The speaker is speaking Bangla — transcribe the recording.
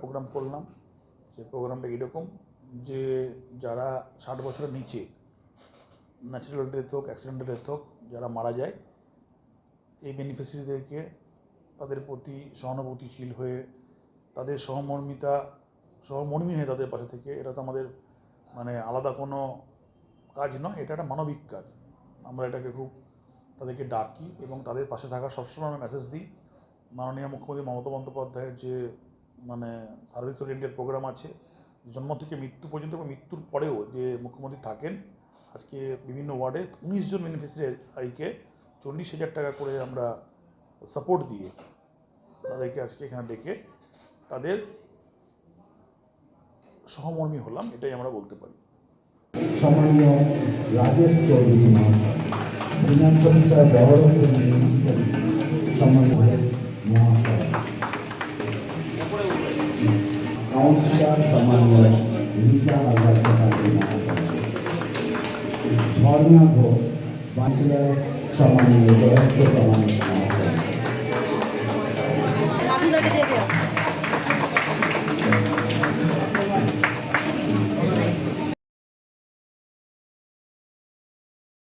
প্রোগ্রাম করলাম। সেই প্রোগ্রামটা এরকম যে যারা ষাট বছরের নিচে ন্যাচারাল ডেথ হোক অ্যাক্সিডেন্টাল ডেথ হোক, যারা মারা যায়, এই বেনিফিশিয়ারিদেরকে তাদের প্রতি সহানুভূতিশীল হয়ে, তাদের সহমর্মিতা, সহমর্মী হয়ে তাদের পাশে থেকে, এটা তো আমাদের মানে আলাদা কোনো কাজ নয়, এটা একটা মানবিক কাজ। আমরা এটাকে খুব তাদেরকে ডাকি এবং তাদের পাশে থাকা সবসময় আমরা মেসেজ দিই। মাননীয় মুখ্যমন্ত্রী মমতা বন্দ্যোপাধ্যায়ের যে মানে সার্ভিস ওরিয়েন্টেড প্রোগ্রাম আছে, জন্ম থেকে মৃত্যু পর্যন্ত এবং মৃত্যুর পরেও যে মুখ্যমন্ত্রী থাকেন, আজকে বিভিন্ন ওয়ার্ডে উনিশ জন বেনিফিশিয়ারিকে চল্লিশ হাজার টাকা করে আমরা সাপোর্ট দিয়ে তাদেরকে আজকে এখানে ডেকে তাদের সহমর্মী হলাম, এটাই আমরা বলতে পারি। সম্মানীয় রাজেশ চৌধুরী সম্মানীয় কাউন্সিলর সমন্বয় রীতা মহাশয় ঝর্ণা ঘোষ কাউন্সিলর সমন্বয় প্রমাণ